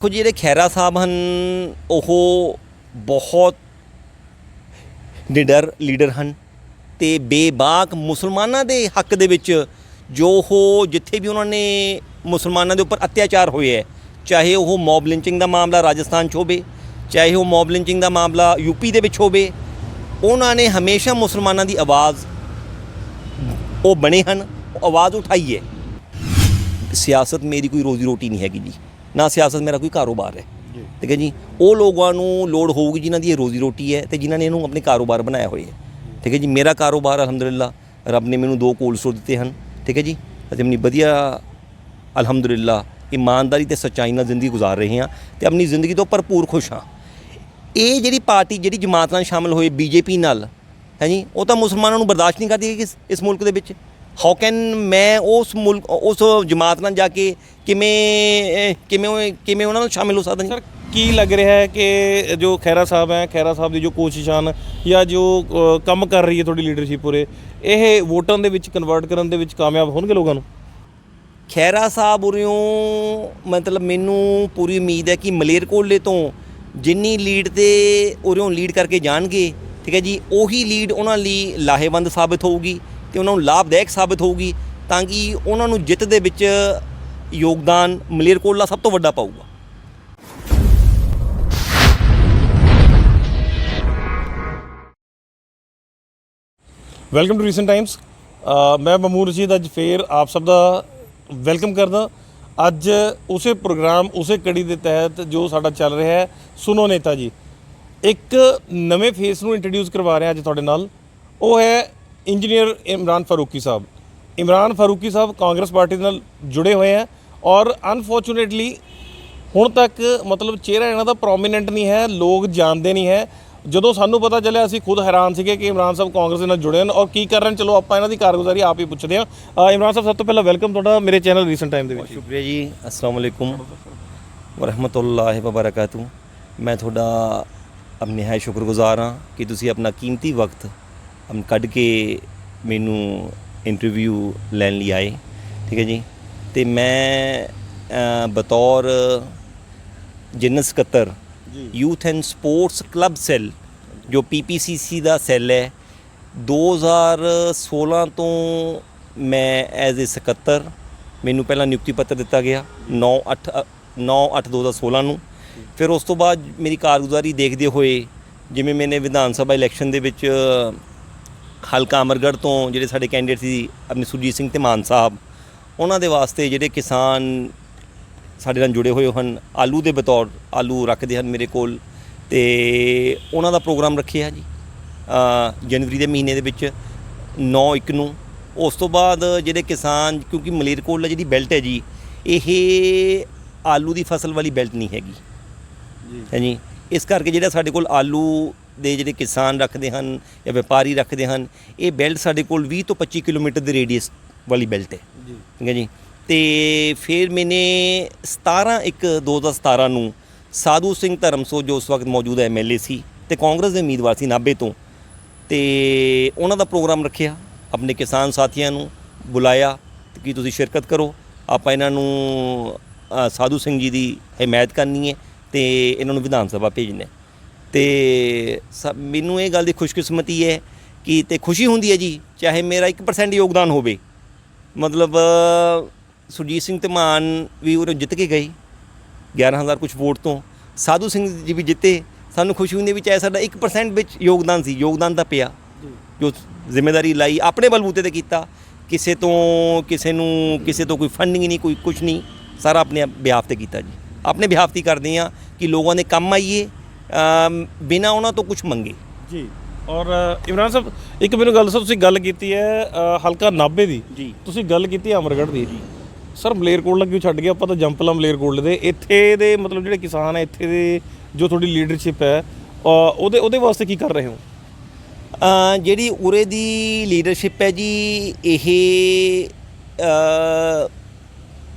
ਕੁਝ ਜਿਹੜੇ ਖੈਰਾ ਸਾਹਿਬ ਹਨ, ਉਹ ਬਹੁਤ ਨਿਡਰ ਲੀਡਰ ਹਨ ਤੇ ਬੇਬਾਕ ਮੁਸਲਮਾਨਾਂ ਦੇ ਹੱਕ ਦੇ ਵਿੱਚ ਜੋ ਉਹ ਜਿੱਥੇ ਵੀ ਉਹਨਾਂ ਨੇ ਮੁਸਲਮਾਨਾਂ ਦੇ ਉੱਪਰ ਅਤਿਆਚਾਰ ਹੋਏ ਹੈ, ਚਾਹੇ ਉਹ ਮੌਬ ਲਿੰਚਿੰਗ ਦਾ ਮਾਮਲਾ ਰਾਜਸਥਾਨ 'ਚ ਹੋਵੇ, ਚਾਹੇ ਉਹ ਮੌਬ ਲਿੰਚਿੰਗ ਦਾ ਮਾਮਲਾ ਯੂਪੀ ਦੇ ਵਿੱਚ ਹੋਵੇ, ਉਹਨਾਂ ਨੇ ਹਮੇਸ਼ਾ ਮੁਸਲਮਾਨਾਂ ਦੀ ਆਵਾਜ਼, ਉਹ ਬਣੇ ਹਨ, ਉਹ ਆਵਾਜ਼ ਉਠਾਈ ਹੈ। ਸਿਆਸਤ ਮੇਰੀ ਕੋਈ ਰੋਜ਼ੀ ਰੋਟੀ ਨਹੀਂ ਹੈਗੀ ਜੀ। ਨਾ ਸਿਆਸਤ ਮੇਰਾ ਕੋਈ ਕਾਰੋਬਾਰ ਹੈ। ਠੀਕ ਹੈ ਜੀ? ਉਹ ਲੋਕਾਂ ਨੂੰ ਲੋੜ ਹੋਊਗੀ ਜਿਨ੍ਹਾਂ ਦੀ ਇਹ ਰੋਜ਼ੀ ਰੋਟੀ ਹੈ ਤੇ ਜਿਨ੍ਹਾਂ ਨੇ ਇਹਨੂੰ ਆਪਣੇ ਕਾਰੋਬਾਰ ਬਣਾਇਆ ਹੋਇਆ ਹੈ। ਠੀਕ ਹੈ ਜੀ? ਮੇਰਾ ਕਾਰੋਬਾਰ ਅਲਹਮਦੁਲਿਲਾ ਰੱਬ ਨੇ ਮੈਨੂੰ ਦੋ ਕੋਲਡ ਸਟੋਰ ਦਿੱਤੇ ਹਨ। ਠੀਕ ਹੈ ਜੀ? ਅਸੀਂ ਆਪਣੀ ਵਧੀਆ ਅਲਹਮਦੁਲਿਲਾ ਇਮਾਨਦਾਰੀ ਤੇ ਸੱਚਾਈ ਨਾਲ ਜ਼ਿੰਦਗੀ ਗੁਜ਼ਾਰ ਰਹੇ ਹਾਂ ਤੇ ਆਪਣੀ ਜ਼ਿੰਦਗੀ ਤੋਂ ਭਰਪੂਰ ਖੁਸ਼ ਹਾਂ। ਇਹ ਜਿਹੜੀ ਪਾਰਟੀ ਜਿਹੜੀ ਜਮਾਤ ਨਾਲ ਸ਼ਾਮਲ ਹੋਏ ਬੀਜੇਪੀ ਨਾਲ ਹੈ ਜੀ? ਉਹ ਤਾਂ ਮੁਸਲਮਾਨਾਂ ਨੂੰ ਬਰਦਾਸ਼ਤ ਨਹੀਂ ਕਰਦੀ ਇਸ ਮੁਲਕ ਦੇ ਵਿੱਚ। ਹਾਊ ਕੈਨ ਮੈਂ ਉਸ ਮੁਲਕ ਉਸ ਜਮਾਤ ਨਾਲ ਜਾ ਕੇ ਕਿਵੇਂ ਕਿਵੇਂ ਕਿਵੇਂ ਉਹਨਾਂ ਨਾਲ ਸ਼ਾਮਿਲ ਹੋ ਸਕਦਾ ਸਰ ਕੀ ਲੱਗ ਰਿਹਾ ਹੈ ਕਿ ਜੋ ਖੈਰਾ ਸਾਹਿਬ ਹੈ ਖੈਰਾ ਸਾਹਿਬ ਦੀ ਜੋ ਕੋਸ਼ਿਸ਼ਾਂ ਹਨ ਜਾਂ ਜੋ ਕੰਮ ਕਰ ਰਹੀ ਹੈ ਤੁਹਾਡੀ ਲੀਡਰਸ਼ਿਪ ਉਰੇ ਇਹ ਵੋਟਾਂ ਦੇ ਵਿੱਚ ਕਨਵਰਟ ਕਰਨ ਦੇ ਵਿੱਚ ਕਾਮਯਾਬ ਹੋਣਗੇ ਲੋਕਾਂ ਨੂੰ? ਖੈਰਾ ਸਾਹਿਬ ਉਰਿਓਂ ਮਤਲਬ ਮੈਨੂੰ ਪੂਰੀ ਉਮੀਦ ਹੈ ਕਿ ਮਲੇਰਕੋਟਲੇ ਤੋਂ ਜਿੰਨੀ ਲੀਡ ਤੇ ਉਰਿਓਂ ਲੀਡ ਕਰਕੇ ਜਾਣਗੇ ਠੀਕ ਹੈ ਜੀ ਉਹੀ ਲੀਡ ਉਹਨਾਂ ਲਈ ਲਾਹੇਵੰਦ ਸਾਬਤ ਹੋਊਗੀ। ਤੇ ਉਹਨਾਂ ਨੂੰ ਲਾਭਦਾਇਕ ਸਾਬਤ ਹੋਊਗੀ ਤਾਂ ਕਿ ਉਹਨਾਂ ਨੂੰ ਜਿੱਤ ਦੇ ਵਿੱਚ ਯੋਗਦਾਨ ਮਲੇਰਕੋਟਲਾ ਸਭ ਤੋਂ ਵੱਡਾ ਪਾਊਗਾ। ਵੈਲਕਮ ਟੂ ਰੀਸੈਂਟ ਟਾਈਮਸ ਮੈਂ ਮਮੂਰ ਰਸ਼ੀਦ ਅੱਜ ਫੇਰ ਆਪ ਸਭ ਦਾ ਵੈਲਕਮ ਕਰਦਾ। ਅੱਜ ਉਸੇ ਪ੍ਰੋਗਰਾਮ, ਉਸੇ ਕੜੀ ਦੇ ਤਹਿਤ ਜੋ ਸਾਡਾ ਚੱਲ ਰਿਹਾ ਹੈ ਸੁਨੋ ਨੇਤਾ ਜੀ। ਇੱਕ ਨਵੇਂ ਫੇਸ ਨੂੰ ਇੰਟਰੋਡਿਊਸ ਕਰਵਾ ਰਿਹਾ ਅੱਜ ਤੁਹਾਡੇ ਨਾਲ। ਉਹ ਹੈ ਇੰਜੀਨੀਅਰ ਇਮਰਾਨ ਫਾਰੂਕੀ ਸਾਹਿਬ। ਇਮਰਾਨ ਫਾਰੂਕੀ ਸਾਹਿਬ ਕਾਂਗਰਸ ਪਾਰਟੀ ਦੇ ਨਾਲ ਜੁੜੇ ਹੋਏ ਹੈ ਔਰ ਅਨਫੋਰਚੂਨੇਟਲੀ ਹੁਣ ਤੱਕ ਮਤਲਬ ਚਿਹਰਾ ਇਹਨਾਂ ਦਾ ਪ੍ਰੋਮਿਨੈਂਟ ਨਹੀਂ ਹੈ, ਲੋਕ ਜਾਣਦੇ ਨਹੀਂ ਹੈ। ਜਦੋਂ ਸਾਨੂੰ ਪਤਾ ਚੱਲਿਆ, ਅਸੀਂ ਖੁਦ ਹੈਰਾਨ ਸੀਗੇ ਕਿ ਇਮਰਾਨ ਸਾਹਿਬ ਕਾਂਗਰਸ ਦੇ ਨਾਲ ਜੁੜੇ ਹਨ ਔਰ ਕੀ ਕਰ ਰਹੇ ਹਨ ਚਲੋ, ਆਪਾਂ ਇਹਨਾਂ ਦੀ ਕਾਰਗੁਜ਼ਾਰੀ ਆਪ ਹੀ ਪੁੱਛਦੇ ਹਾਂ। ਇਮਰਾਨ ਸਾਹਿਬ, ਸਭ ਤੋਂ ਪਹਿਲਾਂ ਵੈਲਕਮ ਤੁਹਾਡਾ ਮੇਰੇ ਚੈਨਲ ਰੀਸੈਂਟ ਟਾਈਮ ਦੇ ਵਿੱਚ। ਸ਼ੁਕਰੀਆ ਜੀ। ਅਸਲਾਮ ਵਾਲੇਕੁਮ ਵਰਹਿਮਤੁਲਲਾਹ ਵਬਰਕਾਤੂ ਮੈਂ ਤੁਹਾਡਾ ਅਬ ਨਿਹਾਇਤ ਸ਼ੁਕਰਗੁਜ਼ਾਰ ਹਾਂ ਕਿ ਤੁਸੀਂ ਆਪਣਾ ਕੀਮਤੀ ਵਕਤ ਅਮ ਕੱਢ ਕੇ ਮੈਨੂੰ ਇੰਟਰਵਿਊ ਲੈਣ ਲਈ ਆਏ ਠੀਕ ਹੈ ਜੀ। ਤੇ ਮੈਂ ਬਤੌਰ ਜਨਰਲ ਸਕੱਤਰ youth and sports club cell ਜੋ ਪੀਪੀਸੀਸੀ ਦਾ ਸੈੱਲ ਹੈ 2016 ਤੋਂ ਮੈਂ ਐਜ਼ ਅ ਸਕੱਤਰ ਮੈਨੂੰ ਪਹਿਲਾਂ ਨਿਯੁਕਤੀ ਪੱਤਰ ਦਿੱਤਾ ਗਿਆ 9 8 9 8 2016 ਨੂੰ। ਫਿਰ ਉਸ ਤੋਂ ਬਾਅਦ ਮੇਰੀ ਕਾਰਗੁਜ਼ਾਰੀ ਦੇਖਦੇ ਹੋਏ ਜਿਵੇਂ ਮੈਨੇ ਵਿਧਾਨ ਸਭਾ ਇਲੈਕਸ਼ਨ ਦੇ ਵਿੱਚ ਹਲਕਾ ਅਮਰਗੜ੍ਹ ਤੋਂ ਜਿਹੜੇ ਸਾਡੇ ਕੈਂਡੀਡੇਟ ਸੀ ਆਪਣੇ ਸੁਰਜੀਤ ਸਿੰਘ ਤੇ ਮਾਨ ਸਾਹਿਬ ਉਹਨਾਂ ਦੇ ਵਾਸਤੇ ਜਿਹੜੇ ਕਿਸਾਨ ਸਾਡੇ ਨਾਲ ਜੁੜੇ ਹੋਏ ਹਨ ਆਲੂ ਦੇ ਬਤੌਰ ਆਲੂ ਰੱਖਦੇ ਹਨ ਮੇਰੇ ਕੋਲ ਤੇ ਉਹਨਾਂ ਦਾ ਪ੍ਰੋਗਰਾਮ ਰੱਖਿਆ ਜੀ ਜਨਵਰੀ ਦੇ ਮਹੀਨੇ ਦੇ ਵਿੱਚ 9 ਇੱਕ ਨੂੰ। ਉਸ ਤੋਂ ਬਾਅਦ ਜਿਹੜੇ ਕਿਸਾਨ ਕਿਉਂਕਿ ਮਲੇਰਕੋਟਲਾ ਜਿਹੜੀ ਬੈਲਟ ਹੈ ਜੀ ਇਹ ਆਲੂ ਦੀ ਫਸਲ ਵਾਲੀ ਬੈਲਟ ਨਹੀਂ ਹੈਗੀ। ਹੈ ਜੀ? ਇਸ ਕਰਕੇ ਜਿਹੜਾ ਸਾਡੇ ਕੋਲ ਆਲੂ ਦੇ ਜਿਹੜੇ ਕਿਸਾਨ ਰੱਖਦੇ ਹਨ ਜਾਂ ਵਪਾਰੀ ਰੱਖਦੇ ਹਨ ਇਹ ਬੈਲਟ ਸਾਡੇ ਕੋਲ 20 ਤੋਂ 25 ਕਿਲੋਮੀਟਰ ਦੇ ਰੇਡੀਅਸ ਵਾਲੀ ਬੈਲਟ ਹੈ। ਠੀਕ ਹੈ ਜੀ? ਤੇ ਫਿਰ ਮੈਨੇ 17 ਇੱਕ 2017 ਨੂੰ ਸਾਧੂ ਸਿੰਘ ਧਰਮਸੋ ਜੋ ਉਸ ਵਕਤ ਮੌਜੂਦਾ ਐਮਐਲਏ ਸੀ ਤੇ ਕਾਂਗਰਸ ਦੇ ਉਮੀਦਵਾਰ ਸੀ ਨਾਭੇ ਤੋਂ। ਤੇ ਉਹਨਾਂ ਦਾ ਪ੍ਰੋਗਰਾਮ ਰੱਖਿਆ ਆਪਣੇ ਕਿਸਾਨ ਸਾਥੀਆਂ ਨੂੰ ਬੁਲਾਇਆ ਕਿ ਤੁਸੀਂ ਸ਼ਿਰਕਤ ਕਰੋ ਆਪਾਂ ਇਹਨਾਂ ਨੂੰ ਸਾਧੂ ਸਿੰਘ ਜੀ ਦੀ ਹਮਾਇਤ ਕਰਨੀ ਹੈ ਤੇ ਇਹਨਾਂ ਨੂੰ ਵਿਧਾਨ ਸਭਾ ਭੇਜਣਾ ਹੈ। ਤੇ ਸ- ਮੈਨੂੰ ਇਹ ਗੱਲ ਦੀ ਖੁਸ਼ਕਿਸਮਤੀ ਹੈ ਕਿ ਤੇ ਖੁਸ਼ੀ ਹੁੰਦੀ ਹੈ ਜੀ ਚਾਹੇ ਮੇਰਾ 1% ਯੋਗਦਾਨ ਹੋਵੇ। ਮਤਲਬ ਸੁਰਜੀਤ ਸਿੰਘ ਧਮਾਨ ਵੀ ਉਰੇ ਜਿੱਤ ਕੇ ਗਏ 11000 ਕੁਝ ਵੋਟ ਤੋਂ। ਸਾਧੂ ਸਿੰਘ ਜੀ ਵੀ ਜਿੱਤੇ ਸਾਨੂੰ ਖੁਸ਼ੀ ਹੁੰਦੀ ਵੀ ਚਾਹੇ ਸਾਡਾ 1% ਵਿੱਚ ਯੋਗਦਾਨ ਸੀ ਯੋਗਦਾਨ ਤਾਂ ਪਿਆ। ਜੋ। ਜ਼ਿੰਮੇਵਾਰੀ ਲਾਈ ਆਪਣੇ ਬਲਬੂਤੇ ਤੇ ਕੀਤਾ। ਕਿਸੇ ਤੋਂ ਕਿਸੇ ਨੂੰ ਕਿਸੇ ਤੋਂ ਕੋਈ ਫੰਡਿੰਗ ਨਹੀਂ ਕੋਈ ਕੁਝ ਨਹੀਂ। ਸਾਰਾ ਆਪਣੇ ਬਿਹਾਫ ਤੇ ਕੀਤਾ ਜੀ। ਆਪਣੇ ਬਿਹਾਫ ਤੇ ਕਰਦੇ ਆ ਕਿ ਲੋਕਾਂ ਦੇ ਕੰਮ ਆਈਏ। ਬਿਨਾਂ ਉਹਨਾਂ ਤੋਂ ਕੁਝ ਮੰਗੇ। ਜੀ। ਔਰ ਇਮਰਾਨ ਸਾਹਿਬ ਇੱਕ ਮੈਨੂੰ ਗੱਲ ਸਰ ਤੁਸੀਂ ਗੱਲ ਕੀਤੀ ਹੈ ਹਲਕਾ ਨਾਭੇ ਦੀ। ਜੀ। ਤੁਸੀਂ ਗੱਲ ਕੀਤੀ ਅਮਰਗੜ੍ਹ ਦੀ। ਸਰ ਮਲੇਰਕੋਟਲਾ ਕਿਉਂ ਛੱਡ ਗਿਆ ਆਪਾਂ ਤਾਂ ਜੰਪਲਾ ਮਲੇਰਕੋਟਲੇ ਦੇ। ਇੱਥੇ ਦੇ ਮਤਲਬ ਜਿਹੜੇ ਕਿਸਾਨ ਹੈ ਇੱਥੇ ਦੇ ਜੋ ਤੁਹਾਡੀ ਲੀਡਰਸ਼ਿਪ ਹੈ ਉਹਦੇ ਉਹਦੇ ਵਾਸਤੇ ਕੀ ਕਰ ਰਹੇ ਹੋ? ਜਿਹੜੀ ਉਰੇ ਦੀ ਲੀਡਰਸ਼ਿਪ ਹੈ ਜੀ ਇਹ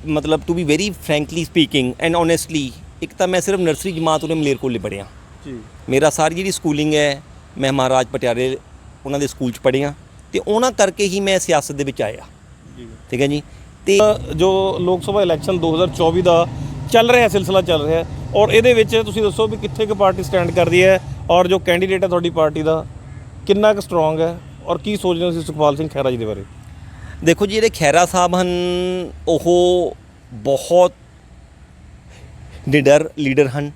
ਮਤਲਬ to be very frankly speaking and honestly ਇੱਕ ਤਾਂ ਮੈਂ ਸਿਰਫ ਨਰਸਰੀ ਜਮਾਤ ਉਰੇ ਮਲੇਰਕੋਟਲੇ ਪੜ੍ਹਿਆ। ਜੀ। ਮੇਰਾ ਸਾਰੀ ਜਿਹੜੀ ਸਕੂਲਿੰਗ ਹੈ ਮੈਂ ਮਹਾਰਾਜ ਪਟਿਆਲੇ ਉਹਨਾਂ ਦੇ ਸਕੂਲ 'ਚ ਪੜ੍ਹਿਆ ਤੇ ਉਹਨਾਂ ਕਰਕੇ ਹੀ ਮੈਂ ਸਿਆਸਤ ਦੇ ਵਿੱਚ ਆਇਆ। ਜੀ। ਠੀਕ ਹੈ ਜੀ? ਤੇ ਜੋ ਲੋਕ ਸਭਾ ਇਲੈਕਸ਼ਨ 2024 ਦਾ ਚੱਲ ਰਿਹਾ ਸਿਲਸਿਲਾ ਚੱਲ ਰਿਹਾ ਔਰ ਇਹਦੇ ਵਿੱਚ ਤੁਸੀਂ ਦੱਸੋ ਵੀ ਕਿੱਥੇ ਕੁ ਪਾਰਟੀ ਸਟੈਂਡ ਕਰਦੀ ਹੈ ਔਰ ਜੋ ਕੈਂਡੀਡੇਟ ਹੈ ਤੁਹਾਡੀ ਪਾਰਟੀ ਦਾ ਕਿੰਨਾ ਕੁ ਸਟਰੋਂਗ ਹੈ ਔਰ ਕੀ ਸੋਚਦੇ ਹੋ ਤੁਸੀਂ ਸੁਖਪਾਲ ਸਿੰਘ ਖਹਿਰਾ ਜੀ ਦੇ ਬਾਰੇ? ਦੇਖੋ ਜੀ ਜਿਹੜੇ ਖੈਰਾ ਸਾਹਿਬ ਹਨ ਉਹ ਬਹੁਤ ਨਿਡਰ ਲੀਡਰ ਹਨ।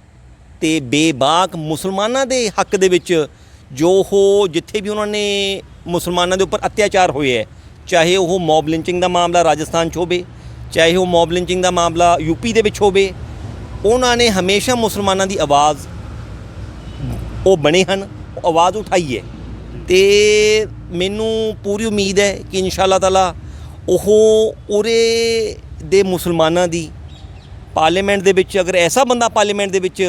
ਤੇ ਬੇਬਾਕ ਮੁਸਲਮਾਨਾਂ ਦੇ ਹੱਕ ਦੇ ਵਿੱਚ ਜੋ ਉਹ ਜਿੱਥੇ ਵੀ ਉਹਨਾਂ ਨੇ ਮੁਸਲਮਾਨਾਂ ਦੇ ਉੱਪਰ ਅਤਿਆਚਾਰ ਹੋਏ ਹੈ, ਚਾਹੇ ਉਹ ਮੌਬ ਲਿੰਚਿੰਗ ਦਾ ਮਾਮਲਾ ਰਾਜਸਥਾਨ 'ਚ ਹੋਵੇ, ਚਾਹੇ ਉਹ ਮੌਬ ਲਿੰਚਿੰਗ ਦਾ ਮਾਮਲਾ ਯੂਪੀ ਦੇ ਵਿੱਚ ਹੋਵੇ, ਉਹਨਾਂ ਨੇ ਹਮੇਸ਼ਾ ਮੁਸਲਮਾਨਾਂ ਦੀ ਆਵਾਜ਼ ਉਹ ਬਣੇ ਹਨ, ਉਹ ਆਵਾਜ਼ ਉਠਾਈ ਹੈ। ਤੇ ਮੈਨੂੰ ਪੂਰੀ ਉਮੀਦ ਹੈ ਕਿ ਇਨਸ਼ਾਅੱਲਾ ਤਾਲਾ ਉਹ ਉਰੇ ਦੇ ਮੁਸਲਮਾਨਾਂ ਦੀ ਪਾਰਲੀਮੈਂਟ ਦੇ ਵਿੱਚ ਅਗਰ ਐਸਾ ਬੰਦਾ ਪਾਰਲੀਮੈਂਟ ਦੇ ਵਿੱਚ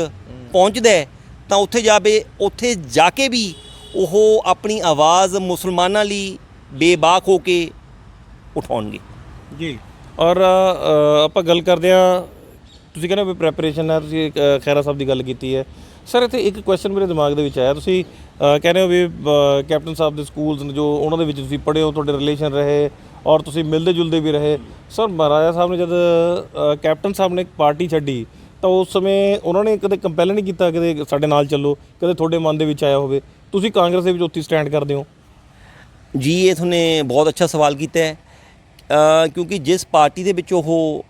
ਪਹੁੰਚਦਾ ਹੈ ਤਾਂ ਉੱਥੇ ਜਾਵੇ ਉੱਥੇ ਜਾ ਕੇ ਵੀ ਉਹ ਆਪਣੀ ਆਵਾਜ਼ ਮੁਸਲਮਾਨਾਂ ਲਈ ਬੇਬਾਕ ਹੋ ਕੇ ਉਠਾਉਣਗੇ। ਜੀ ਔਰ ਆਪਾਂ ਗੱਲ ਕਰਦੇ ਹਾਂ ਤੁਸੀਂ ਕਹਿੰਦੇ ਹੋ ਵੀ ਪ੍ਰੈਪਰੇਸ਼ਨ ਹੈ ਤੁਸੀਂ ਅ, ਖੈਰਾ ਸਾਹਿਬ ਦੀ ਗੱਲ ਕੀਤੀ ਹੈ। ਸਰ ਇੱਥੇ ਇੱਕ ਕੁਐਸਚਨ ਮੇਰੇ ਦਿਮਾਗ ਦੇ ਵਿੱਚ ਆਇਆ ਤੁਸੀਂ ਅ, ਕਹਿ ਰਹੇ ਹੋ ਵੀ ਕੈਪਟਨ ਸਾਹਿਬ ਦੇ ਸਕੂਲਸ ਨੇ ਜੋ ਉਹਨਾਂ ਦੇ ਵਿੱਚ ਤੁਸੀਂ ਪੜ੍ਹੇ ਹੋ ਤੁਹਾਡੇ ਰਿਲੇਸ਼ਨ ਰਹੇ ਔਰ ਤੁਸੀਂ ਮਿਲਦੇ ਜੁਲਦੇ ਵੀ ਰਹੇ। ਸਰ ਮਹਾਰਾਜਾ ਸਾਹਿਬ ਨੇ ਜਦ ਕੈਪਟਨ ਸਾਹਿਬ ਨੇ ਇੱਕ ਪਾਰਟੀ ਛੱਡੀ ਤਾਂ ਉਸ ਸਮੇਂ ਉਹਨਾਂ ਨੇ ਕਦੇ ਕੰਪੈਲ ਨਹੀਂ ਕੀਤਾ ਕਦੇ ਸਾਡੇ ਨਾਲ ਚੱਲੋ ਕਦੇ ਤੁਹਾਡੇ ਮਨ ਦੇ ਵਿੱਚ ਆਇਆ ਹੋਵੇ। ਤੁਸੀਂ ਕਾਂਗਰਸ ਦੇ ਵਿੱਚ ਉੱਥੇ ਸਟੈਂਡ ਕਰਦੇ ਹੋ? ਜੀ ਇਹ ਤੁਹਾਨੇ ਬਹੁਤ ਅੱਛਾ ਸਵਾਲ ਕੀਤਾ ਹੈ। ਕਿਉਂਕਿ ਜਿਸ ਪਾਰਟੀ ਦੇ ਵਿੱਚ ਉਹ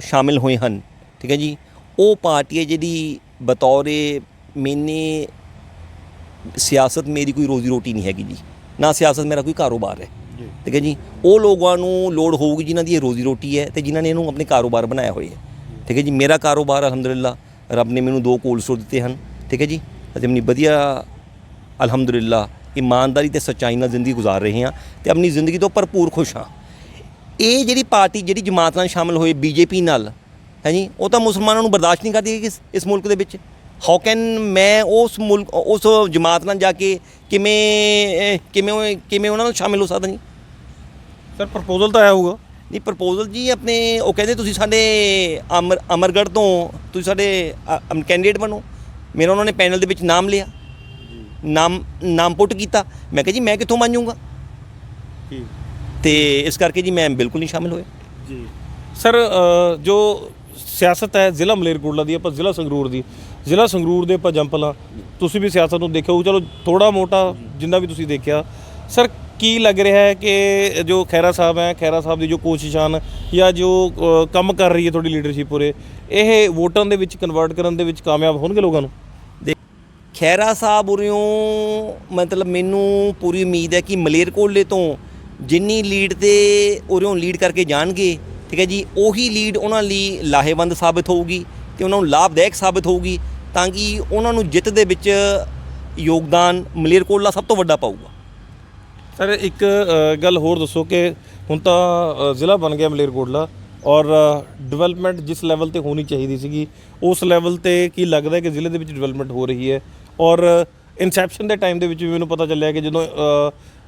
ਸ਼ਾਮਿਲ ਹੋਏ ਹਨ ਠੀਕ ਹੈ ਜੀ ਉਹ ਪਾਰਟੀ ਹੈ ਜਿਹੜੀ ਬਤੌਰੇ ਮੈਨੇ ਸਿਆਸਤ ਮੇਰੀ ਕੋਈ ਰੋਜ਼ੀ ਰੋਟੀ ਨਹੀਂ ਹੈਗੀ ਜੀ। ਨਾ ਸਿਆਸਤ ਮੇਰਾ ਕੋਈ ਕਾਰੋਬਾਰ ਹੈ ਠੀਕ ਹੈ ਜੀ। ਉਹ ਲੋਕਾਂ ਨੂੰ ਲੋੜ ਹੋਊਗੀ ਜਿਨ੍ਹਾਂ ਦੀ ਇਹ ਰੋਜ਼ੀ ਰੋਟੀ ਹੈ ਤੇ ਜਿਨ੍ਹਾਂ ਨੇ ਇਹਨੂੰ ਆਪਣੇ ਕਾਰੋਬਾਰ ਬਣਾਇਆ ਹੋਇਆ ਹੈ। ਠੀਕ ਹੈ ਜੀ, ਮੇਰਾ ਕਾਰੋਬਾਰ ਅਲਹਮਦੁਲਿਲਾ, ਰੱਬ ਨੇ ਮੈਨੂੰ ਦੋ ਕੋਲ ਸਟੋਰ ਦਿੱਤੇ ਹਨ, ਠੀਕ ਹੈ ਜੀ। ਅਤੇ ਆਪਣੀ ਵਧੀਆ ਅਲਹਮਦੁਲਿਲਾ, ਇਮਾਨਦਾਰੀ ਤੇ ਸੱਚਾਈ ਨਾਲ ਜ਼ਿੰਦਗੀ ਗੁਜ਼ਾਰ ਰਹੇ ਹਾਂ ਤੇ ਆਪਣੀ ਜ਼ਿੰਦਗੀ ਤੋਂ ਭਰਪੂਰ ਖੁਸ਼ ਹਾਂ। ਇਹ ਜਿਹੜੀ ਪਾਰਟੀ, ਜਿਹੜੀ ਜਮਾਤ ਨਾਲ ਸ਼ਾਮਲ ਹੋਏ ਬੀਜੇਪੀ ਨਾਲ, ਹੈ ਜੀ, ਉਹ ਤਾਂ ਮੁਸਲਮਾਨਾਂ ਨੂੰ ਬਰਦਾਸ਼ਤ ਨਹੀਂ ਕਰਦੀ ਕਿ ਇਸ- ਇਸ ਮੁਲਕ ਦੇ ਵਿੱਚ। ਹਾਊ ਕੈਨ ਮੈਂ ਉਸ ਮੁਲਕ, ਉਸ ਜਮਾਤ ਨਾਲ ਜਾ ਕੇ ਕਿਵੇਂ ਕਿਵੇਂ ਕਿਵੇਂ ਉਹਨਾਂ ਨਾਲ ਸ਼ਾਮਿਲ ਹੋ ਸਕਦਾ ਜੀ? ਸਰ ਪ੍ਰਪੋਜ਼ਲ ਤਾਂ ਆਇਆ ਹੋਊਗਾ। ਨਹੀਂ ਪ੍ਰਪੋਜ਼ਲ ਜੀ ਆਪਣੇ ਉਹ ਕਹਿੰਦੇ ਤੁਸੀਂ ਸਾਡੇ ਅਮਰ ਅਮਰਗੜ੍ਹ ਤੋਂ ਤੁਸੀਂ ਸਾਡੇ ਕੈਂਡੀਡੇਟ ਬਣੋ। ਮੇਰਾ ਉਹਨਾਂ ਨੇ ਪੈਨਲ ਦੇ ਵਿੱਚ ਨਾਮ ਲਿਆ। ਨਾਮ ਨਾਮ ਪੁੱਟ ਕੀਤਾ। ਮੈਂ ਕਿਹਾ ਜੀ ਮੈਂ ਕਿੱਥੋਂ ਮੰਨ ਜਾਊਂਗਾ? ਜੀ। ਤੇ ਇਸ ਕਰਕੇ ਜੀ ਮੈਂ ਬਿਲਕੁਲ ਨਹੀਂ ਸ਼ਾਮਿਲ ਹੋਇਆ। ਜੀ। ਸਰ ਜੋ ਸਿਆਸਤ ਹੈ ਜ਼ਿਲ੍ਹਾ ਮਲੇਰਕੋਟਲਾ ਦੀ ਆਪਾਂ ਜ਼ਿਲ੍ਹਾ ਸੰਗਰੂਰ ਦੀ। ਜ਼ਿਲ੍ਹਾ ਸੰਗਰੂਰ ਦੇ ਆਪਾਂ ਜੰਪ ਲਾਂ। ਤੁਸੀਂ ਵੀ ਸਿਆਸਤ ਨੂੰ ਦੇਖਿਆ ਹੋਊ। ਚਲੋ ਥੋੜਾ ਮੋਟਾ ਜਿੰਨਾ ਵੀ ਤੁਸੀਂ ਦੇਖਿਆ। ਸਰ ਕੀ ਲੱਗ ਰਿਹਾ ਹੈ ਕਿ ਜੋ ਖੈਰਾ ਸਾਹਿਬ ਹੈ ਖੈਰਾ ਸਾਹਿਬ ਦੀ ਜੋ ਕੋਸ਼ਿਸ਼ਾਂ ਹਨ ਜਾਂ ਜੋ ਅ, ਕੰਮ ਕਰ ਰਹੀ ਹੈ ਤੁਹਾਡੀ ਲੀਡਰਸ਼ਿਪ ਉਰੇ ਇਹ ਵੋਟਾਂ ਦੇ ਵਿੱਚ ਕਨਵਰਟ ਕਰਨ ਦੇ ਵਿੱਚ ਕਾਮਯਾਬ ਹੋਣਗੇ ਲੋਕਾਂ ਨੂੰ? ਦੇ ਖੈਰਾ ਸਾਹਿਬ ਉਰਿਓਂ ਮਤਲਬ ਮੈਨੂੰ ਪੂਰੀ ਉਮੀਦ ਹੈ ਕਿ ਮਲੇਰਕੋਟਲੇ ਤੋਂ ਜਿੰਨੀ ਲੀਡ ਤੇ ਉਰਿਓਂ ਲੀਡ ਕਰਕੇ ਜਾਣਗੇ ਠੀਕ ਹੈ ਜੀ ਉਹੀ ਲੀਡ ਉਹਨਾਂ ਲਈ ਲਾਹੇਵੰਦ ਸਾਬਤ ਹੋਊਗੀ ਤੇ ਉਹਨਾਂ ਨੂੰ ਲਾਭਦਾਇਕ ਸਾਬਤ ਹੋਊਗੀ ਤਾਂ ਕਿ ਉਹਨਾਂ ਨੂੰ ਜਿੱਤ ਦੇ ਵਿੱਚ ਯੋਗਦਾਨ ਮਲੇਰਕੋਟਲਾ ਸਭ ਤੋਂ ਵੱਡਾ ਪਾਊਗਾ। ਸਰ ਇੱਕ ਅ, ਗੱਲ ਹੋਰ ਦੱਸੋ ਕਿ ਹੁਣ ਤਾਂ ਅ, ਜ਼ਿਲ੍ਹਾ ਬਣ ਗਿਆ ਮਲੇਰਕੋਟਲਾ ਔਰ ਡਿਵੈਲਪਮੈਂਟ ਜਿਸ ਲੈਵਲ ਤੇ ਹੋਣੀ ਚਾਹੀਦੀ ਸੀਗੀ ਉਸ ਲੈਵਲ ਤੇ ਕੀ ਲੱਗਦਾ ਹੈ ਕਿ ਜ਼ਿਲ੍ਹੇ ਦੇ ਵਿੱਚ ਡਿਵੈਲਪਮੈਂਟ ਹੋ ਰਹੀ ਹੈ? ਔਰ ਇਨਸੈਪਸ਼ਨ ਦੇ ਟਾਈਮ ਦੇ ਵਿੱਚ ਵੀ ਮੈਨੂੰ ਪਤਾ ਚੱਲਿਆ ਕਿ ਜਦੋਂ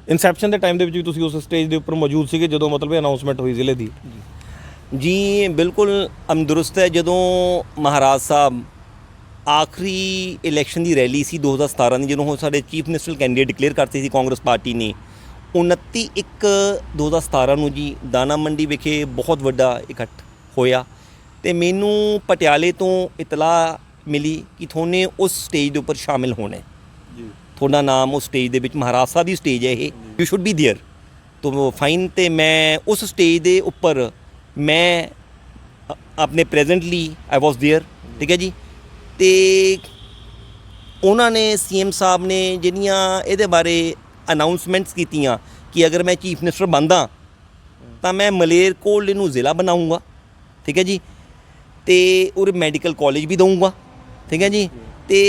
ਇਨਸੈਪਸ਼ਨ ਦੇ ਟਾਈਮ ਦੇ ਵਿੱਚ ਵੀ ਤੁਸੀਂ ਉਸ ਸਟੇਜ ਦੇ ਉੱਪਰ ਮੌਜੂਦ ਸੀਗੇ ਜਦੋਂ ਮਤਲਬ ਅਨਾਉਂਸਮੈਂਟ ਹੋਈ ਜ਼ਿਲ੍ਹੇ ਦੀ। ਜੀ ਬਿਲਕੁਲ ਅਮਦਰੁਸਤ ਹੈ। ਜਦੋਂ ਮਹਾਰਾਜ ਸਾਹਿਬ ਆਖਰੀ ਇਲੈਕਸ਼ਨ ਦੀ ਰੈਲੀ ਸੀ 2017 ਦੀ ਜਦੋਂ ਉਹ ਸਾਡੇ ਚੀਫ ਮਿਨਿਸਟਰ ਕੈਂਡੀਡੇਟ ਡਿਕਲੇਅਰ ਕਰਤੇ ਸੀ ਕਾਂਗਰਸ ਪਾਰਟੀ ਨੇ 29 ਇੱਕ 2017 ਨੂੰ ਜੀ ਦਾਣਾ ਮੰਡੀ ਵਿਖੇ ਬਹੁਤ ਵੱਡਾ ਇਕੱਠ ਹੋਇਆ ਤੇ ਮੈਨੂੰ ਪਟਿਆਲੇ ਤੋਂ ਇਤਲਾਹ ਮਿਲੀ ਕਿ ਤੁਹਾਨੇ ਉਸ ਸਟੇਜ ਦੇ ਉੱਪਰ ਸ਼ਾਮਿਲ ਹੋਣਾ ਹੈ ਜੀ ਤੁਹਾਡਾ ਨਾਮ ਉਸ ਸਟੇਜ ਦੇ ਵਿੱਚ ਮਹਾਰਾਜ ਸਾਹਿਬ ਦੀ ਸਟੇਜ ਹੈ ਇਹ ਯੂ ਸ਼ੁੱਡ ਬੀ देयर ਤੋ ਫਾਈਨ ਤੇ ਮੈਂ ਉਸ ਸਟੇਜ ਦੇ ਉੱਪਰ ਮੈਂ ਅ- ਆਪਣੇ ਪ੍ਰੈਜ਼ੈਂਟਲੀ ਆਈ ਵਾਸ देयर ਠੀਕ ਹੈ ਜੀ ਤੇ ਉਹਨਾਂ ਨੇ ਸੀਐਮ ਸਾਹਿਬ ਨੇ ਜਿਹੜੀਆਂ ਇਹਦੇ ਬਾਰੇ ਅਨਾਉਂਸਮੈਂਟਸ ਕੀਤੀਆਂ ਕਿ ਅਗਰ ਮੈਂ ਚੀਫ ਮਿਨਿਸਟਰ ਬਣਦਾ ਤਾਂ ਮੈਂ ਮਲੇਰਕੋਟਲੇ ਨੂੰ ਜ਼ਿਲ੍ਹਾ ਬਣਾਉਂਗਾ। ਠੀਕ ਹੈ ਜੀ? ਤੇ ਉਰੇ ਮੈਡੀਕਲ ਕਾਲਜ ਵੀ ਦਊਂਗਾ। ਠੀਕ ਹੈ ਜੀ? ਤੇ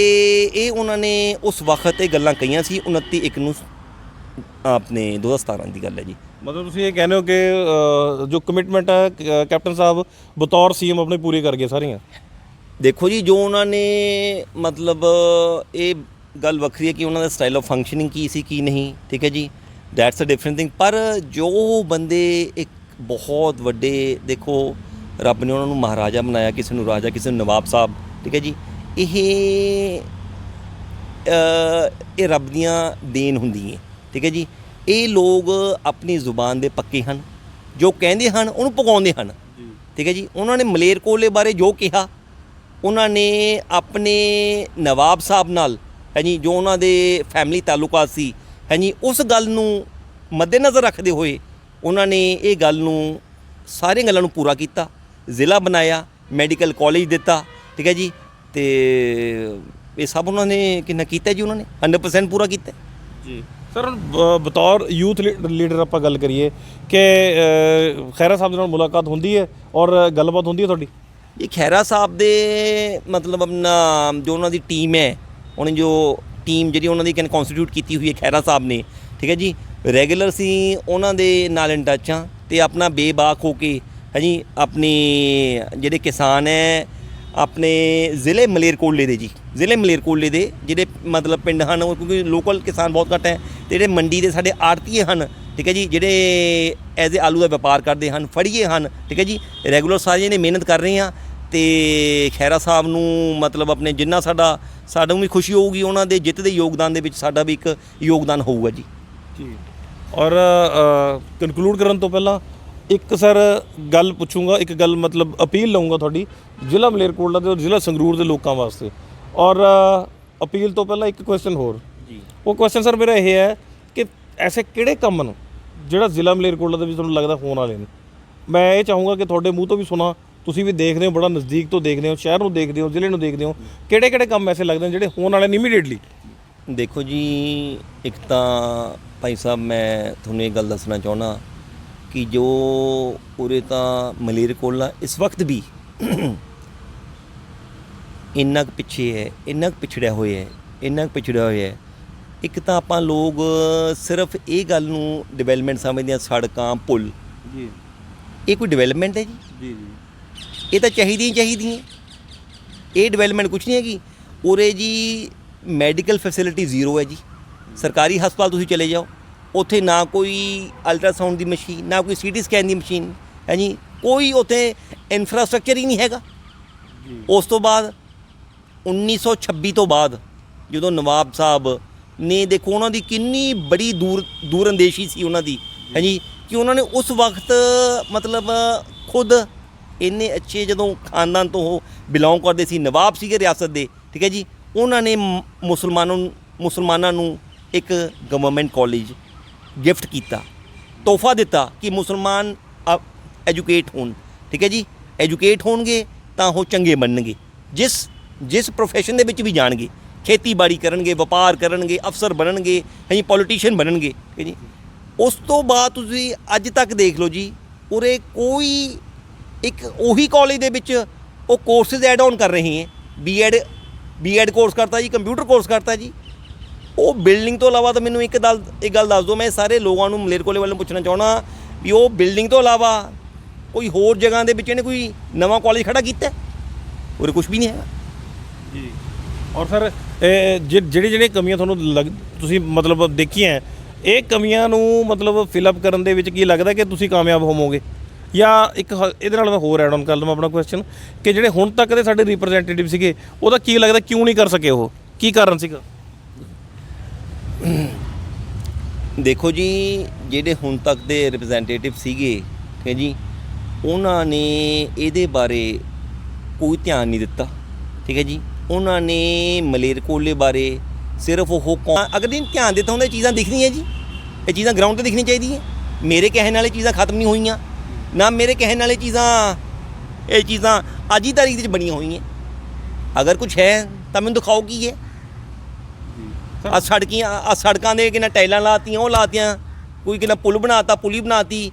ਇਹ ਉਹਨਾਂ ਨੇ ਉਸ ਵਕਤ ਇਹ ਗੱਲਾਂ ਕਹੀਆਂ ਸੀ 29 ਇੱਕ ਨੂੰ ਆਪਣੇ 2017 ਦੀ ਗੱਲ ਹੈ ਜੀ। ਮਤਲਬ ਤੁਸੀਂ ਇਹ ਕਹਿੰਦੇ ਹੋ ਕਿ ਜੋ ਕਮਿਟਮੈਂਟ ਹੈ ਕੈਪਟਨ ਸਾਹਿਬ ਬਤੌਰ ਸੀਐਮ ਆਪਣੇ ਪੂਰੇ ਕਰ ਗਏ ਸਾਰੀਆਂ। ਦੇਖੋ ਜੀ ਜੋ ਉਹਨਾਂ ਨੇ ਮਤਲਬ ਇਹ ਗੱਲ ਵੱਖਰੀ ਹੈ ਕਿ ਉਹਨਾਂ ਦਾ ਸਟਾਈਲ ਆਫ ਫੰਕਸ਼ਨਿੰਗ ਕੀ ਸੀ, ਕੀ ਨਹੀਂ, ਠੀਕ ਹੈ ਜੀ? ਦੈਟਸ ਅ ਡਿਫਰੈਂਟ ਥਿੰਗ ਪਰ ਜੋ ਬੰਦੇ ਇੱਕ ਬਹੁਤ ਵੱਡੇ, ਦੇਖੋ, ਰੱਬ ਨੇ ਉਹਨਾਂ ਨੂੰ ਮਹਾਰਾਜਾ ਬਣਾਇਆ, ਕਿਸੇ ਨੂੰ ਰਾਜਾ, ਕਿਸੇ ਨੂੰ ਨਵਾਬ ਸਾਹਿਬ, ਠੀਕ ਹੈ ਜੀ? ਇਹ ਇਹ ਰੱਬ ਦੀਆਂ ਦੇਣ ਹੁੰਦੀ ਹੈ, ਠੀਕ ਹੈ ਜੀ? ਇਹ ਲੋਕ ਆਪਣੀ ਜ਼ੁਬਾਨ ਦੇ ਪੱਕੇ ਹਨ, ਜੋ ਕਹਿੰਦੇ ਹਨ, ਉਹਨੂੰ ਪਕਾਉਂਦੇ ਹਨ, ਠੀਕ ਹੈ ਜੀ? ਉਹਨਾਂ ਨੇ ਮਲੇਰਕੋਟਲੇ ਬਾਰੇ ਜੋ ਕਿਹਾ, ਉਹਨਾਂ ਨੇ ਆਪਣੇ ਨਵਾਬ ਸਾਹਿਬ ਨਾਲ ਹੈ ਜੀ ਜੋ ਉਹਨਾਂ ਦੇ ਫੈਮਿਲੀ ਤਾਲੁਕਾਤ ਸੀ ਹੈ ਜੀ ਉਸ ਗੱਲ ਨੂੰ ਮੱਦੇਨਜ਼ਰ ਰੱਖਦੇ ਹੋਏ ਉਹਨਾਂ ਨੇ ਇਹ ਗੱਲ ਨੂੰ ਸਾਰੀਆਂ ਗੱਲਾਂ ਨੂੰ ਪੂਰਾ ਕੀਤਾ ਜ਼ਿਲ੍ਹਾ ਬਣਾਇਆ ਮੈਡੀਕਲ ਕਾਲਜ ਦਿੱਤਾ ਠੀਕ ਹੈ ਜੀ ਤੇ ਇਹ ਸਭ ਉਹਨਾਂ ਨੇ ਕਿੰਨਾ ਕੀਤਾ ਜੀ ਉਹਨਾਂ ਨੇ? 100% ਪੂਰਾ ਕੀਤਾ। ਜੀ। ਸਰ ਹੁਣ ਬਤੌਰ ਯੂਥ ਲੀਡਰ ਆਪਾਂ ਗੱਲ ਕਰੀਏ ਕਿ ਖੈਰਾ ਸਾਹਿਬ ਦੇ ਨਾਲ ਮੁਲਾਕਾਤ ਹੁੰਦੀ ਹੈ ਔਰ ਗੱਲਬਾਤ ਹੁੰਦੀ ਹੈ ਤੁਹਾਡੀ? ਇਹ ਖੈਰਾ ਸਾਹਿਬ ਦੇ ਮਤਲਬ ਆਪਣਾ ਜੋ ਉਹਨਾਂ ਦੀ ਟੀਮ ਹੈ ਉਹਨੇ ਜੋ ਟੀਮ ਜਿਹੜੀ ਉਹਨਾਂ ਦੀ ਕਹਿੰਦੇ ਕਨਸਟੀਟਿਊਟ ਕੀਤੀ ਹੋਈ ਹੈ ਖੈਰਾ ਸਾਹਿਬ ਨੇ, ਠੀਕ ਹੈ ਜੀ? ਰੈਗੂਲਰ ਸੀ ਉਹਨਾਂ ਦੇ ਨਾਲ ਇਨ ਟੱਚ ਹਾਂ ਤੇ ਆਪਣਾ ਬੇਬਾਕ ਹੋ ਕੇ, ਹੈ ਜੀ? ਆਪਣੀ ਜਿਹੜੇ ਕਿਸਾਨ ਹੈ, ਆਪਣੇ ਜ਼ਿਲ੍ਹੇ ਮਲੇਰਕੋਟਲੇ ਦੇ ਜੀ, ਜ਼ਿਲ੍ਹੇ ਮਲੇਰਕੋਟਲੇ ਦੇ, ਜਿਹੜੇ ਮਤਲਬ ਪਿੰਡ ਹਨ, ਉਹ ਕਿਉਂਕਿ ਲੋਕਲ ਕਿਸਾਨ ਬਹੁਤ ਘੱਟ ਹੈ ਤੇ ਜਿਹੜੇ ਮੰਡੀ ਦੇ ਸਾਡੇ ਆੜਤੀਏ ਹਨ, ਠੀਕ ਹੈ ਜੀ? ਜਿਹੜੇ ਐਜ਼ ਏ ਆਲੂ ਦਾ ਵਪਾਰ ਕਰਦੇ ਹਨ, ਫੜੀਏ ਹਨ, ਠੀਕ ਹੈ ਜੀ? ਰੈਗੂਲਰ ਸਾਰਿਆਂ ਨੇ ਮਿਹਨਤ ਕਰ ਰਹੇ ਆ ਤੇ ਖੈਰਾ ਸਾਹਿਬ ਨੂੰ ਮਤਲਬ ਆਪਣੇ ਜਿੰਨਾ ਸਾਡਾ ਸਾਨੂੰ ਵੀ ਖੁਸ਼ੀ ਹੋਊਗੀ ਉਹਨਾਂ ਦੇ ਜਿੱਤ ਦੇ ਯੋਗਦਾਨ ਦੇ ਵਿੱਚ ਸਾਡਾ ਵੀ ਇੱਕ ਯੋਗਦਾਨ ਹੋਊਗਾ ਜੀ। ਜੀ। ਔਰ ਕਨਕਲੂਡ ਕਰਨ ਤੋਂ ਪਹਿਲਾਂ ਇੱਕ ਸਰ ਗੱਲ ਪੁੱਛੂੰਗਾ ਇੱਕ ਗੱਲ ਮਤਲਬ ਅਪੀਲ ਲਵਾਂਗਾ ਤੁਹਾਡੀ ਜ਼ਿਲ੍ਹਾ ਮਲੇਰਕੋਟਲਾ ਦੇ ਔਰ ਜ਼ਿਲ੍ਹਾ ਸੰਗਰੂਰ ਦੇ ਲੋਕਾਂ ਵਾਸਤੇ। ਔਰ ਅਪੀਲ ਤੋਂ ਪਹਿਲਾਂ ਇੱਕ ਕੁਐਸਚਨ ਹੋਰ। ਜੀ। ਉਹ ਕੁਐਸਚਨ ਸਰ ਮੇਰਾ ਇਹ ਹੈ ਕਿ ਐਸੇ ਕਿਹੜੇ ਕੰਮ ਨੇ ਜਿਹੜਾ ਜ਼ਿਲ੍ਹਾ ਮਲੇਰਕੋਟਲਾ ਦੇ ਵਿੱਚ ਤੁਹਾਨੂੰ ਲੱਗਦਾ ਹੋਣ ਵਾਲੇ ਨੇ? ਮੈਂ ਇਹ ਚਾਹੂੰਗਾ ਕਿ ਤੁਹਾਡੇ ਮੂੰਹ ਤੋਂ ਵੀ ਸੁਣਾ ਤੁਸੀਂ ਵੀ ਦੇਖਦੇ ਹੋ ਬੜਾ ਨਜ਼ਦੀਕ ਤੋਂ ਦੇਖਦੇ ਹੋ ਸ਼ਹਿਰ ਨੂੰ ਦੇਖਦੇ ਹੋ ਜ਼ਿਲ੍ਹੇ ਨੂੰ ਦੇਖਦੇ ਹੋ ਕਿਹੜੇ ਕਿਹੜੇ ਕੰਮ ਐਸੇ ਲੱਗਦੇ ਨੇ ਜਿਹੜੇ ਹੋਣ ਵਾਲੇ ਨੇ ਇਮੀਡੀਏਟਲੀ ਦੇਖੋ ਜੀ ਇੱਕ ਤਾਂ ਭਾਈ ਸਾਹਿਬ ਮੈਂ ਤੁਹਾਨੂੰ ਇਹ ਗੱਲ ਦੱਸਣਾ ਚਾਹੁੰਦਾ ਕਿ ਜੋ ਉਰੇ ਤਾਂ ਮਲੇਰਕੋਟਲਾ ਇਸ ਵਕਤ ਵੀ ਇੰਨਾ ਕੁ ਪਿੱਛੇ ਹੈ ਇੰਨਾ ਕੁ ਪਿਛੜਿਆ ਹੋਇਆ ਹੈ ਇੰਨਾ ਕੁ ਪਿਛੜਿਆ ਹੋਇਆ ਹੈ। ਇੱਕ ਤਾਂ ਆਪਾਂ ਲੋਕ ਸਿਰਫ ਇਹ ਗੱਲ ਨੂੰ ਡਿਵੈਲਪਮੈਂਟ ਸਮਝਦੇ ਹਾਂ ਸੜਕਾਂ ਪੁਲ। ਜੀ। ਇਹ ਕੋਈ ਡਿਵੈਲਪਮੈਂਟ ਹੈ ਜੀ? ਜੀ ਜੀ। ਇਹ ਤਾਂ ਚਾਹੀਦੀਆਂ ਹੀ ਚਾਹੀਦੀਆਂ। ਇਹ ਡਿਵੈਲਪਮੈਂਟ ਕੁਝ ਨਹੀਂ ਹੈਗੀ। ਉਰੇ ਜੀ ਮੈਡੀਕਲ ਫੈਸਿਲਿਟੀ ਜ਼ੀਰੋ ਹੈ ਜੀ। ਸਰਕਾਰੀ ਹਸਪਤਾਲ ਤੁਸੀਂ ਚਲੇ ਜਾਓ। ਉੱਥੇ ਨਾ ਕੋਈ ਅਲਟਰਾਸਾਊਂਡ ਦੀ ਮਸ਼ੀਨ ਨਾ ਕੋਈ ਸੀਟੀ ਸਕੈਨ ਦੀ ਮਸ਼ੀਨ ਹੈ ਜੀ ਕੋਈ ਉੱਥੇ ਇਨਫਰਾਸਟ੍ਰਕਚਰ ਹੀ ਨਹੀਂ ਹੈਗਾ। ਉਸ ਤੋਂ ਬਾਅਦ 1926 ਤੋਂ ਬਾਅਦ ਜਦੋਂ ਨਵਾਬ ਸਾਹਿਬ ਨੇ ਦੇਖੋ ਉਹਨਾਂ ਦੀ ਕਿੰਨੀ ਬੜੀ ਦੂਰ ਦੂਰਅੰਦੇਸ਼ੀ ਸੀ ਉਹਨਾਂ ਦੀ ਹੈ ਜੀ ਕਿ ਉਹਨਾਂ ਨੇ ਉਸ ਵਕਤ ਮਤਲਬ ਖੁਦ ਇੰਨੇ ਅੱਛੇ ਜਦੋਂ ਖਾਨਦਾਨ ਤੋਂ ਉਹ ਬਿਲੋਂਗ ਕਰਦੇ ਸੀ, ਨਵਾਬ ਸੀਗੇ ਰਿਆਸਤ ਦੇ, ਠੀਕ ਹੈ ਜੀ, ਉਹਨਾਂ ਨੇ ਮ- ਮੁਸਲਮਾਨਾਂ ਨੂੰ ਮੁਸਲਮਾਨਾਂ ਨੂੰ ਇੱਕ ਗਵਰਨਮੈਂਟ ਕਾਲਜ ਗਿਫਟ ਕੀਤਾ, ਤੋਹਫਾ ਦਿੱਤਾ ਕਿ ਮੁਸਲਮਾਨ ਐਜੂਕੇਟ ਹੋਣ, ਠੀਕ ਹੈ ਜੀ ਐਜੂਕੇਟ ਹੋਣਗੇ ਤਾਂ ਉਹ ਚੰਗੇ ਬਣਨਗੇ, ਜਿਸ ਜਿਸ ਪ੍ਰੋਫੈਸ਼ਨ ਦੇ ਵਿੱਚ ਵੀ ਜਾਣਗੇ, ਖੇਤੀਬਾੜੀ ਕਰਨਗੇ, ਵਪਾਰ ਕਰਨਗੇ, ਅਫਸਰ ਬਣਨਗੇ ਹੈ ਪੋਲੀਟੀਸ਼ੀਅਨ ਬਣਨਗੇ, ਠੀਕ ਹੈ ਜੀ, ਉਸ ਤੋਂ ਬਾਅਦ ਤੁਸੀਂ ਅੱਜ ਤੱਕ ਦੇਖ ਲਓ ਜੀ, ਉਰੇ ਕੋਈ ਇੱਕ ਉਹੀ ਕਾਲਜ ਦੇ ਵਿੱਚ ਉਹ ਕੋਰਸਿਸ ਐਡ ਆਨ ਕਰ ਰਹੀ ਹੈ। ਬੀਐਡ ਬੀਐਡ ਕੋਰਸ ਕਰਤਾ ਜੀ ਕੰਪਿਊਟਰ ਕੋਰਸ ਕਰਤਾ ਜੀ। ਉਹ ਬਿਲਡਿੰਗ ਤੋਂ ਇਲਾਵਾ ਤਾਂ ਮੈਨੂੰ ਇੱਕ ਗੱਲ ਇੱਕ ਗੱਲ ਦੱਸ ਦਿਓ, ਮੈਂ ਸਾਰੇ ਲੋਕਾਂ ਨੂੰ ਮਲੇਰਕੋਲੇ ਵੱਲੋਂ ਪੁੱਛਣਾ ਚਾਹਣਾ ਵੀ ਉਹ ਬਿਲਡਿੰਗ ਤੋਂ ਇਲਾਵਾ ਕੋਈ ਹੋਰ ਜਗ੍ਹਾ ਦੇ ਵਿੱਚ ਇਹਨੇ ਕੋਈ ਨਵਾਂ ਕਾਲਜ ਖੜਾ ਕੀਤਾ ਉਰੇ ਕੁਝ ਵੀ ਨਹੀਂ ਹੈਗਾ। ਜੀ। ਔਰ ਸਰ, ਇਹ ਜਿਹੜੀ ਜਿਹੜੀਆਂ ਕਮੀਆਂ ਤੁਹਾਨੂੰ ਲੱਗ, ਤੁਸੀਂ ਮਤਲਬ ਦੇਖੀਆਂ, ਇਹ ਕਮੀਆਂ ਨੂੰ ਮਤਲਬ ਫਿਲ ਅਪ ਕਰਨ ਦੇ ਵਿੱਚ ਕੀ ਲੱਗਦਾ ਕਿ ਤੁਸੀਂ ਕਾਮਯਾਬ ਹੋਵੋਗੇ? ਜਾਂ ਇੱਕ ਹ- ਇਹਦੇ ਨਾਲ ਮੈਂ ਹੋਰ ਐਡ ਆਨ ਕਰ ਲਵਾਂ ਆਪਣਾ ਕੁਐਸਚਨ ਕਿ ਜਿਹੜੇ ਹੁਣ ਤੱਕ ਦੇ ਸਾਡੇ ਰਿਪਰੈਜ਼ੈਂਟੇਟਿਵ ਸੀਗੇ, ਉਹਦਾ ਕੀ ਲੱਗਦਾ ਕਿਉਂ ਨਹੀਂ ਕਰ ਸਕੇ ਉਹ? ਕੀ ਕਾਰਨ ਸੀਗਾ? ਦੇਖੋ ਜੀ, ਜਿਹੜੇ ਹੁਣ ਤੱਕ ਦੇ ਰਿਪਰੈਜ਼ੈਂਟੇਟਿਵ ਸੀਗੇ, ਠੀਕ ਹੈ ਜੀ, ਉਹਨਾਂ ਨੇ ਇਹਦੇ ਬਾਰੇ ਕੋਈ ਧਿਆਨ ਨਹੀਂ ਦਿੱਤਾ, ਠੀਕ ਹੈ ਜੀ। ਉਹਨਾਂ ਨੇ ਮਲੇਰਕੋਲੇ ਬਾਰੇ ਸਿਰਫ ਉਹ ਕੌ- ਅਗਰ ਨਹੀਂ ਧਿਆਨ ਦਿੱਤਾ ਹੁੰਦਾ, ਇਹ ਚੀਜ਼ਾਂ ਦਿਖਦੀਆਂ ਜੀ। ਇਹ ਚੀਜ਼ਾਂ ਗਰਾਊਂਡ ਤੇ ਦਿਖਣੀ ਚਾਹੀਦੀਆਂ। ਮੇਰੇ ਕਹਿਣ ਨਾਲ ਇਹ ਚੀਜ਼ਾਂ ਖਤਮ ਨਹੀਂ ਹੋਈਆਂ। ਨਾ ਮੇਰੇ ਕਹਿਣ ਵਾਲੇ ਚੀਜ਼ਾਂ ਇਹ ਚੀਜ਼ਾਂ ਅੱਜ ਹੀ ਤਾਰੀਖ ਦੇ ਵਿੱਚ ਬਣੀਆਂ ਹੋਈਆਂ। ਅਗਰ ਕੁਝ ਹੈ ਤਾਂ ਮੈਨੂੰ ਦਿਖਾਓ ਕੀ ਹੈ। ਆ ਸੜਕੀਆਂ ਆ ਸੜਕਾਂ ਦੇ ਕਿੰਨਾ ਟਾਈਲਾਂ ਲਾਤੀਆਂ ਉਹ ਲਾਤੀਆਂ। ਕੋਈ ਕਿੰਨਾ ਪੁਲ ਬਣਾਤਾ ਪੁਲੀ ਬਣਾਤੀ।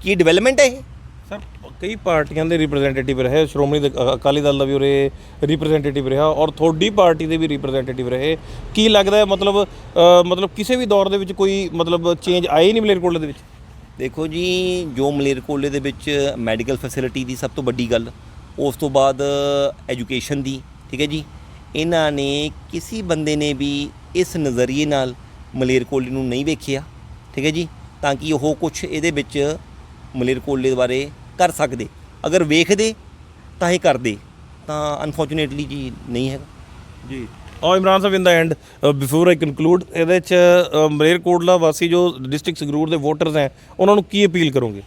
ਕੀ ਡਿਵੈਲਪਮੈਂਟ ਹੈ ਇਹ? ਸਰ ਕਈ ਪਾਰਟੀਆਂ ਦੇ ਰਿਪਰੈਜ਼ੈਂਟੇਟਿਵ ਰਹੇ ਸ਼੍ਰੋਮਣੀ ਦੇ- ਅਕਾਲੀ ਦਲ ਦਾ ਵੀ ਉਰੇ ਰਿਪਰੈਜ਼ੈਂਟੇਟਿਵ ਰਿਹਾ ਔਰ ਤੁਹਾਡੀ ਪਾਰਟੀ ਦੇ ਵੀ ਰਿਪਰੈਜ਼ੈਂਟੇਟਿਵ ਰਹੇ। ਕੀ ਲੱਗਦਾ ਹੈ ਮਤਲਬ ਮਤਲਬ ਕਿਸੇ ਵੀ ਦੌਰ ਦੇ ਵਿੱਚ ਕੋਈ ਮਤਲਬ ਚੇਂਜ ਆਈ ਨਹੀਂ ਮਲੇਰਕੋਟਲੇ ਦੇ ਵਿੱਚ? ਦੇਖੋ ਜੀ, ਜੋ ਮਲੇਰਕੋਲੇ ਦੇ ਵਿੱਚ ਮੈਡੀਕਲ ਫੈਸਿਲਿਟੀ ਦੀ ਸਭ ਤੋਂ ਵੱਡੀ ਗੱਲ, ਉਸ ਤੋਂ ਬਾਅਦ ਐਜੂਕੇਸ਼ਨ ਦੀ, ਠੀਕ ਹੈ ਜੀ। ਇਹਨਾਂ ਨੇ ਕਿਸੇ ਬੰਦੇ ਨੇ ਵੀ ਇਸ ਨਜ਼ਰੀਏ ਨਾਲ ਮਲੇਰਕੋਟਲੇ ਨੂੰ ਨਹੀਂ ਵੇਖਿਆ, ਠੀਕ ਹੈ ਜੀ, ਤਾਂ ਕਿ ਉਹ ਕੁਝ ਇਹਦੇ ਵਿੱਚ ਮਲੇਰਕੋਟਲੇ ਬਾਰੇ ਕਰ ਸਕਦੇ। ਅਗਰ ਵੇਖਦੇ ਤਾਂ ਇਹ ਕਰਦੇ, ਤਾਂ ਅਨਫੋਰਚੂਨੇਟਲੀ ਜੀ ਨਹੀਂ ਹੈਗਾ। ਜੀ। ਔਰ ਇਮਰਾਨ ਸਾਹਿਬ in the end before I conclude ਇਹਦੇ ਚ ਮਲੇਰਕੋਟਲਾ ਵਾਸੀ ਜੋ ਡਿਸਟ੍ਰਿਕਟ ਸੰਗਰੂਰ ਦੇ ਵੋਟਰਸ ਹੈ, ਉਹਨਾਂ ਨੂੰ ਕੀ ਅਪੀਲ ਕਰੋਗੇ?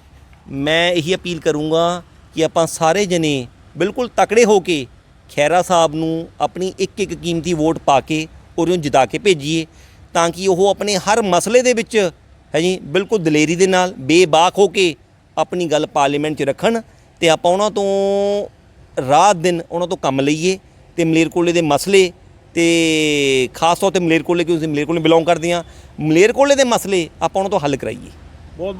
ਮੈਂ ਇਹੀ ਅਪੀਲ ਕਰੂੰਗਾ ਕਿ ਆਪਾਂ ਸਾਰੇ ਜਣੇ ਬਿਲਕੁਲ ਤਕੜੇ ਹੋ ਕੇ ਖੈਰਾ ਸਾਹਿਬ ਨੂੰ ਆਪਣੀ ਇੱਕ ਇੱਕ ਕੀਮਤੀ ਵੋਟ ਪਾ ਕੇ ਉਹਨੂੰ ਜਿਤਾ ਕੇ ਭੇਜੀਏ, ਤਾਂ ਕਿ ਉਹ ਆਪਣੇ ਹਰ ਮਸਲੇ ਦੇ ਵਿੱਚ, ਹੈ ਜੀ, ਬਿਲਕੁਲ ਦਲੇਰੀ ਦੇ ਨਾਲ ਬੇਬਾਕ ਹੋ ਕੇ ਆਪਣੀ ਗੱਲ ਪਾਰਲੀਮੈਂਟ 'ਚ ਰੱਖਣ ਤੇ ਆਪਾਂ ਉਹਨਾਂ ਤੋਂ ਰਾਤ ਦਿਨ ਉਹਨਾਂ ਤੋਂ ਕੰਮ ਲਈਏ ਤੇ ਮਲੇਰਕੋਟਲੇ ਦੇ ਮਸਲੇ ਤੇ ਖਾਸ ਤੌਰ ਤੇ ਮਲੇਰਕੋਟਲੇ ਕਿਉਂਕਿ ਅਸੀਂ ਮਲੇਰਕੋਟਲੇ ਬਿਲੋਂਗ ਕਰਦੇ ਹਾਂ ਮਲੇਰਕੋਟਲੇ ਦੇ ਮਸਲੇ ਆਪਾਂ ਉਹਨਾਂ ਤੋਂ ਹੱਲ ਕਰਾਈਏ। ਬਹੁਤ